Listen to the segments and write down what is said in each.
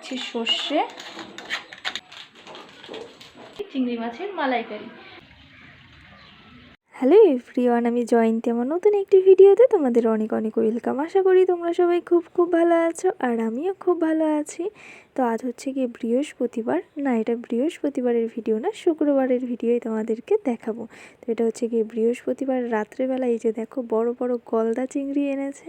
দিচ্ছি সর্ষে, চিংড়ি মাছের মালাইকারি। হ্যালো এভরিওয়ান, আমি জয়ন্তী আমার নতুন একটি ভিডিওতে তোমাদের অনেক অনেক ওয়েলকাম। আশা করি তোমরা সবাই খুব খুব ভালো আছো আর আমিও খুব ভালো আছি। তো আজ হচ্ছে গিয়ে বৃহস্পতিবার। না, এটা বৃহস্পতিবারের ভিডিও না, শুক্রবারের ভিডিওই তোমাদেরকে দেখাবো। তো এটা হচ্ছে গিয়ে বৃহস্পতিবার রাত্রেবেলা এই যে দেখো বড় বড় গলদা চিংড়ি এনেছে।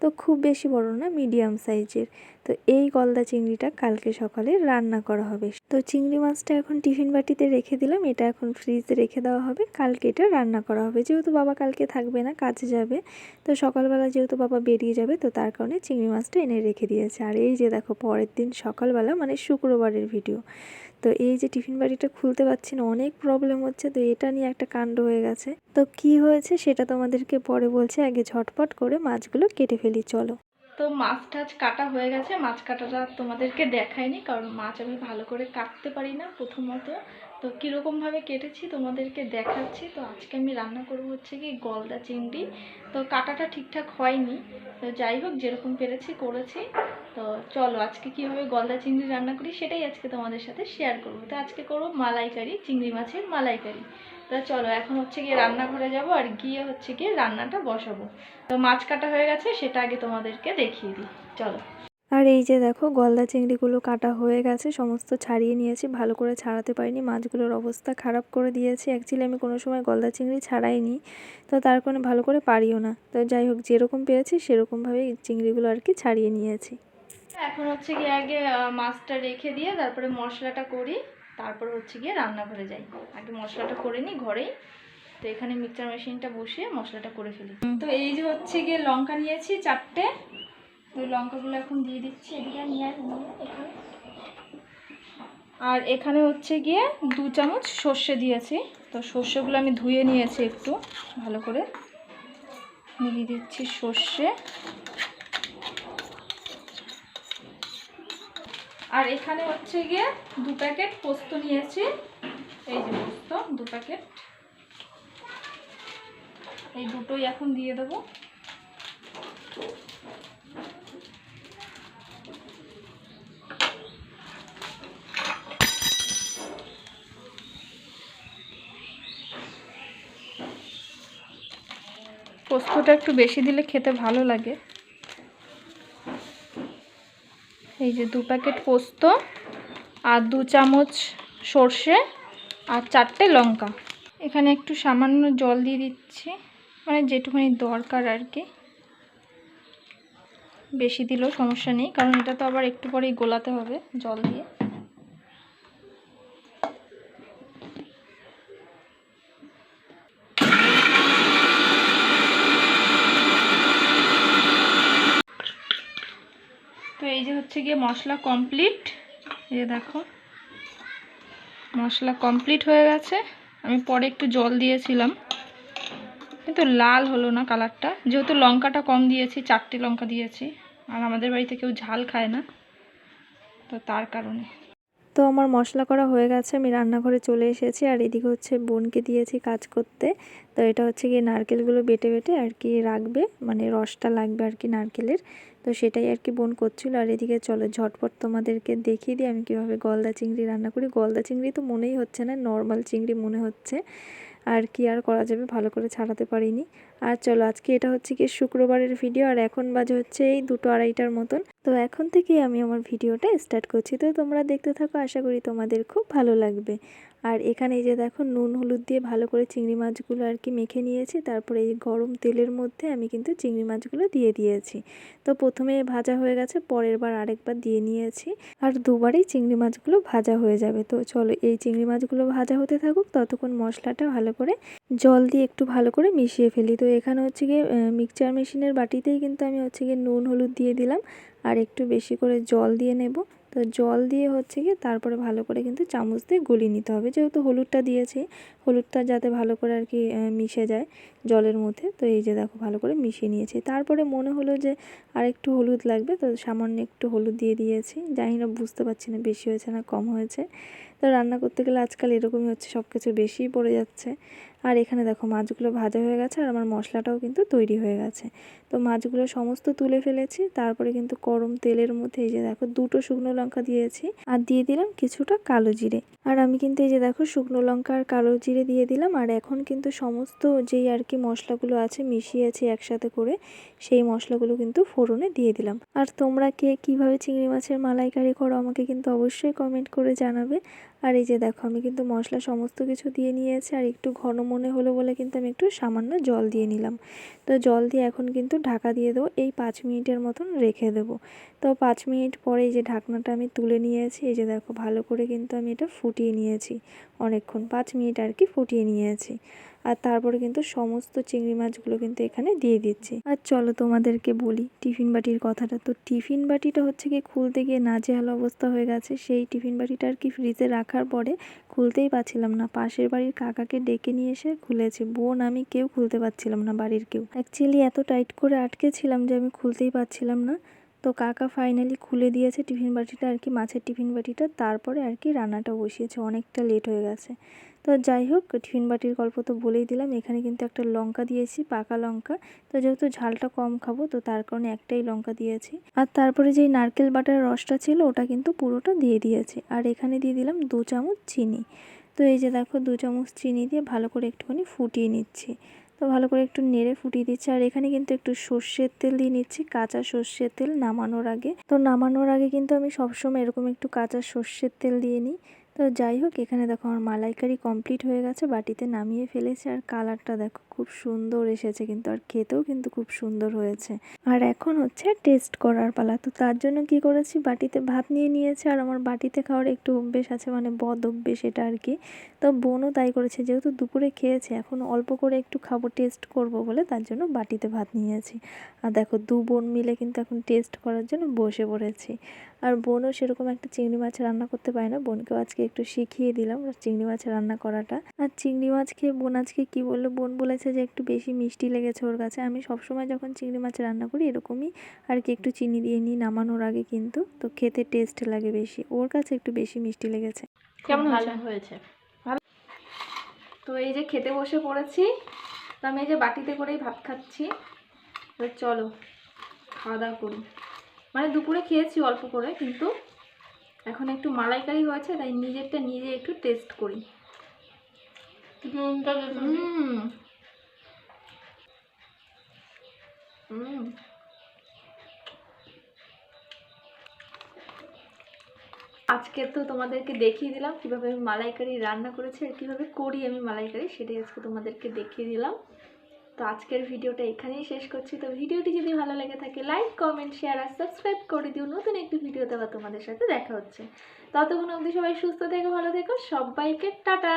তো খুব বেশি বড় না, মিডিয়াম সাইজের। তো এই গলদা চিংড়িটা কালকে সকালে রান্না করা হবে। তো চিংড়ি মাছটা এখন টিফিন বাটিতে রেখে দিলাম, এটা এখন ফ্রিজে রেখে দেওয়া হবে। কালকে এটা রান্না করা হবে। যেহেতু বাবা কালকে থাকবে না, কাজে যাবে, তো সকালবেলা যেহেতু বাবা বেরিয়ে যাবে, তো তার কারণে চিংড়ি মাছটা এনে রেখে দিয়েছে। আর এই যে দেখো, পরের দিন সকালবেলা মানে শুক্রবারের ভিডিও। তো এই যে টিফিন বাড়িটা খুলতে পারছি না, অনেক প্রবলেম হচ্ছে। তো এটা নিয়ে একটা কাণ্ড হয়ে গেছে। তো কি হয়েছে সেটা তোমাদেরকে পরে বলছে। আগে ঝটপট করে মাছগুলো কেটে ফেলি, চলো। তো মাছ টাছ কাটা হয়ে গেছে। মাছ কাটাটা তোমাদেরকে দেখায়নি কারণ মাছ আমি ভালো করে কাটতে পারি না প্রথমত। তো কীরকমভাবে কেটেছি তোমাদেরকে দেখাচ্ছি। তো আজকে আমি রান্না করব হচ্ছে কি গলদা চিংড়ি। তো কাটাটা ঠিকঠাক হয়নি। তো যাই হোক, যেরকম পেরেছি করেছি। তো চলো আজকে কীভাবে গলদা চিংড়ি রান্না করি সেটাই আজকে তোমাদের সাথে শেয়ার করব। তো আজকে করব মালাইকারি, চিংড়ি মাছের মালাইকারি। তো চলো এখন হচ্ছে গিয়ে রান্নাঘরে যাব আর গিয়ে হচ্ছে গিয়ে রান্নাটা বসাবো। তো মাছ কাটা হয়ে গেছে সেটা আগে তোমাদেরকে দেখিয়ে দিই। চলো। আর এই যে দেখো গলদা চিংড়িগুলো কাটা হয়ে গেছে সমস্ত ছাড়িয়ে নিয়েছি ভালো করে ছাড়াতে পারিনি মাছগুলোর অবস্থা খারাপ করে দিয়েছি। অ্যাকচুয়ালি আমি কোনো সময় গলদা চিংড়ি ছাড়াইনি তো তার কারণে ভালো করে পারিও না। তো যাই হোক যেরকম পেয়েছি সেরকমভাবেই চিংড়িগুলো আর কি ছাড়িয়ে নিয়েছি। এখন হচ্ছে গিয়ে আগে মাছটা রেখে দিয়ে তারপরে মশলাটা করি। তারপর হচ্ছে গিয়ে রান্নাঘরে যাই। আগে মশলাটা করে নিই ঘরেই। তো এখানে মিক্সচার মেশিনটা বসিয়ে মশলাটা করে ফেলি। তো এই যে হচ্ছে গিয়ে লঙ্কা নিয়েছি চারটে। তো ওই লঙ্কাগুলো এখন দিয়ে দিচ্ছি এদিকে নিয়ে এখানে। আর এখানে হচ্ছে গিয়ে দু চামচ সর্ষে দিয়েছি। তো সর্ষেগুলো আমি ধুয়ে নিয়েছি একটু, ভালো করে। দিয়ে দিচ্ছি সর্ষে। আর এখানে হচ্ছে গিয়ে দু প্যাকেট পোস্ত নিয়েছি। এই যে পোস্ত, দু প্যাকেট। এই দুটোই এখন দিয়ে দেবো। পোস্তটা একটু বেশি দিলে খেতে ভালো লাগে। এই যে দু প্যাকেট পোস্ত, আর দু চামচ সর্ষে, আর চারটে লঙ্কা। এখানে একটু সামান্য জল দিয়ে দিচ্ছি মানে যেটুকুনি দরকার আর কি। বেশি দিলেও সমস্যা নেই, কারণ এটা তো আবার একটু পরেই গোলাতে হবে জল দিয়ে তো এই যে হচ্ছে গিয়ে মশলা কমপ্লিট এই দেখো, মশলা কমপ্লিট হয়ে গেছে। আমি পরে একটু জল দিয়েছিলাম। কিন্তু লাল হলো না কালারটা যেহেতু লঙ্কাটা কম দিয়েছি, চারটে লঙ্কা দিয়েছি, আর আমাদের বাড়িতে কেউ ঝাল খায় না, তো তার কারণে। তো আমার মশলা করা হয়ে গেছে, আমি রান্নাঘরে চলে এসেছি আর এদিকে হচ্ছে বোনকে দিয়েছি কাজ করতে। তো এটা হচ্ছে গিয়ে নারকেলগুলো বেটে বেটে আর কি রাখবে মানে রসটা লাগবে আর কি নারকেলের। তো সেটাই আর কি বোন করছিল আর এদিকে চলো ঝটপট তোমাদেরকে দেখিয়ে দিই আমি কীভাবে গলদা চিংড়ি রান্না করি। গলদা চিংড়ি তো মনেই হচ্ছে না, নর্মাল চিংড়ি মনে হচ্ছে। আর কি আর করা যাবে? ভালো করে ছাড়াতে পারিনি। আর চলো, আজকে এটা হচ্ছে কি শুক্রবারের ভিডিও আর এখন বাজে হচ্ছে এই দুটো আড়াইটার মতন। তো এখন থেকে আমি আমার ভিডিওটা স্টার্ট করছি। তো তোমরা দেখতে থাকো, আশা করি তোমাদের খুব ভালো লাগবে। আর এখানে এই যে দেখো নুন, হলুদ দিয়ে ভালো করে চিংড়ি মাছগুলো আর কি মেখে নিয়েছি। তারপরে এই গরম তেলের মধ্যে আমি কিন্তু চিংড়ি মাছগুলো দিয়ে দিয়েছি। তো প্রথমে ভাজা হয়ে গেছে, পরের বার আরেকবার দিয়ে নিয়েছি। আর দুবারই চিংড়ি মাছগুলো ভাজা হয়ে যাবে। তো চলো এই চিংড়ি মাছগুলো ভাজা হতে থাকুক, ততক্ষণ মশলাটা ভালো করে জল দিয়ে একটু ভালো করে মিশিয়ে ফেলি। তো এখানে হচ্ছে গিয়ে মিক্সচার মেশিনের বাটিতেই কিন্তু আমি হচ্ছে গিয়ে নুন, হলুদ দিয়ে দিলাম। আর একটু বেশি করে জল দিয়ে নেব। তো জল দিয়ে হচ্ছে গিয়ে তারপরে ভালো করে কিন্তু চামচ দিয়ে গলিয়ে নিতে হবে। যেহেতু হলুদটা দিয়েছি, হলুদটা যাতে ভালো করে আর কি মিশে যায় জলের মধ্যে। তো এই যে দেখো ভালো করে মিশিয়ে নিয়েছি। তারপরে মনে হলো যে আর একটু হলুদ লাগবে, তো সামান্য একটু হলুদ দিয়ে দিয়েছি। জানি না, বুঝতে পারছি না, বেশি হয়েছে না কম হয়েছে। তো রান্না করতে গেলে আজকাল এরকমই হচ্ছে সব কিছু বেশিই পড়ে যাচ্ছে। আর এখানে দেখো মাছগুলো ভাজা হয়ে গেছে আর আমার মশলাটাও কিন্তু তৈরি হয়ে গেছে। তো মাছগুলো সমস্ত তুলে ফেলেছি, তারপরে কিন্তু গরম তেলের মধ্যে এই যে দেখো দুটো শুকনো লঙ্কা দিয়েছি আর দিয়ে দিলাম কিছুটা কালো জিরে। আর আমি কিন্তু এই যে দেখো শুকনো লঙ্কা আর কালো জিরে দিয়ে দিলাম আর এখন কিন্তু সমস্ত যেই আর কি মশলাগুলো আছে মিশিয়েছি একসাথে করে, সেই মশলাগুলো কিন্তু ফোড়নে দিয়ে দিলাম। আর তোমরা কে কীভাবে চিংড়ি মাছের মালাইকারি করো আমাকে কিন্তু অবশ্যই কমেন্ট করে জানাবে। আর এই যে দেখো, আমি কিন্তু মশলা সমস্ত কিছু দিয়ে নিয়েছি, আর একটু ঘন মনে হলো বলে কিন্তু আমি একটু সামান্য জল দিয়ে নিলাম। তো জল দিয়ে এখন কিন্তু ঢাকা দিয়ে দেবো, এই পাঁচ মিনিটের মতন রেখে দেবো। তো পাঁচ মিনিট পরে এই যে ঢাকনাটা আমি তুলে নিয়েছি, এই যে দেখো ভালো করে কিন্তু আমি এটা ফুটিয়ে নিয়েছি, অনেকক্ষণ, পাঁচ মিনিট আর কি ফুটিয়ে নিয়েছি। আর তারপরে কিন্তু সমস্ত চিংড়ি মাছগুলো কিন্তু এখানে দিয়ে দিচ্ছি। আর চলো তোমাদেরকে বলি, টিফিন বাটির কথাটা। তো টিফিন বাটিটা হচ্ছে কি, খুলতে গিয়ে নাজেহাল অবস্থা হয়ে গেছে। সেই টিফিন বাটিটা আর কি ফ্রিজে রাখার পরে খুলতেই পারছিলাম না। পাশের বাড়ির কাকাকে ডেকে নিয়ে এসে খুলেছি। বোন, আমি কেউ খুলতে পারছিলাম না, বাড়ির কেউ। অ্যাকচুয়ালি এত টাইট করে আটকেছিলাম যে আমি খুলতেই পারছিলাম না। তো কাকা ফাইনালি খুলে দিয়েছে টিফিন বাটিটা আর কি, মাছের টিফিন বাটিটা। তারপরে আর কি রান্নাটা বসিয়েছে, অনেকটা লেট হয়ে গেছে। তো যাই হোক, টিফিন বাটির গল্প তো বলেই দিলাম, এখানে কিন্তু একটা লঙ্কা দিয়েছি, পাকা লঙ্কা। তো যেহেতু ঝালটা কম খাব, তো তার কারণে একটাই লঙ্কা দিয়েছি। আর তারপরে যেই নারকেল বাটার রসটা ছিল, ওটা কিন্তু পুরোটা দিয়ে দিয়েছি। আর এখানে দিয়ে দিলাম দু চামচ চিনি। তো এই যে দেখো, দু চামচ চিনি দিয়ে ভালো করে একটুখানি ফুটিয়ে নিচ্ছি। তো ভালো করে একটু নেড়ে ফুটিয়ে দিচ্ছি। আর এখানে কিন্তু একটু সর্ষের তেল দিয়ে নিচ্ছি, কাঁচা সর্ষের তেল নামানোর আগে। তো নামানোর আগে কিন্তু আমি সবসময় এরকম একটু কাঁচা সর্ষের তেল দিয়ে নিই। তো যাই হোক, এখানে দেখো আমার মালাইকারি কমপ্লিট হয়ে গেছে, বাটিতে নামিয়ে ফেলেছি। আর কালারটা দেখো, খুব সুন্দর এসেছে কিন্তু, আর খেতেও কিন্তু খুব সুন্দর হয়েছে। আর এখন হচ্ছে টেস্ট করার পালা। তো তার জন্য কি করেছি, বাটিতে ভাত নিয়ে নিয়েছে, আর আমার বাটিতে খাওয়ার একটু অভ্যেস আছে মানে বদ অভ্যেস এটা আর কি। তো বোনও তাই করেছে, যেহেতু দুপুরে খেয়েছে, এখন অল্প করে একটু খাব টেস্ট করব বলে তার জন্য বাটিতে ভাত নিয়েছি। আর দেখো, দু বোন মিলে কিন্তু এখন টেস্ট করার জন্য বসে পড়েছি। আর বোনও সেরকম একটা চিংড়ি মাছ রান্না করতে পারে না, বোনকেও আজকে একটু শিখিয়ে দিলাম চিংড়ি মাছ রান্না করাটা। আর চিংড়ি মাছ খেয়ে বোন আজকে কী বলল? বোন বলেছে যে একটু বেশি মিষ্টি লেগেছে ওর কাছে। আমি সবসময় যখন চিংড়ি মাছ রান্না করি এরকমই আর কি একটু চিনি দিয়ে নিই নামানোর আগে কিন্তু। তো খেতে টেস্ট লাগে বেশি। ওর কাছে একটু বেশি মিষ্টি লেগেছে। কেমন ভালো হয়েছে? তো এই যে খেতে বসে পড়েছি। তো আমি এই যে বাটিতে করেই ভাত খাচ্ছি। তো চলো খাওয়া দাওয়া করি। মানে দুপুরে খেয়েছি অল্প করে কিন্তু এখন একটু মালাইকারি হয়েছে তাই নিজেরটা নিজে একটু টেস্ট করি। আজকে তো তোমাদেরকে দেখিয়ে দিলাম কীভাবে আমি মালাইকারি রান্না করেছি আর কীভাবে করি আমি মালাইকারি সেটাই আজকে তোমাদেরকে দেখিয়ে দিলাম। তো আজকের ভিডিওটা এখানেই শেষ করছি। তো ভিডিওটি যদি ভালো লেগে থাকে লাইক কমেন্ট শেয়ার আর সাবস্ক্রাইব করে দিও। নতুন একটি ভিডিও দেওয়া তোমাদের সাথে দেখা হচ্ছে। ততক্ষণ অবধি সবাই সুস্থ থেকো, ভালো থেকো। সবাইকে টাটা!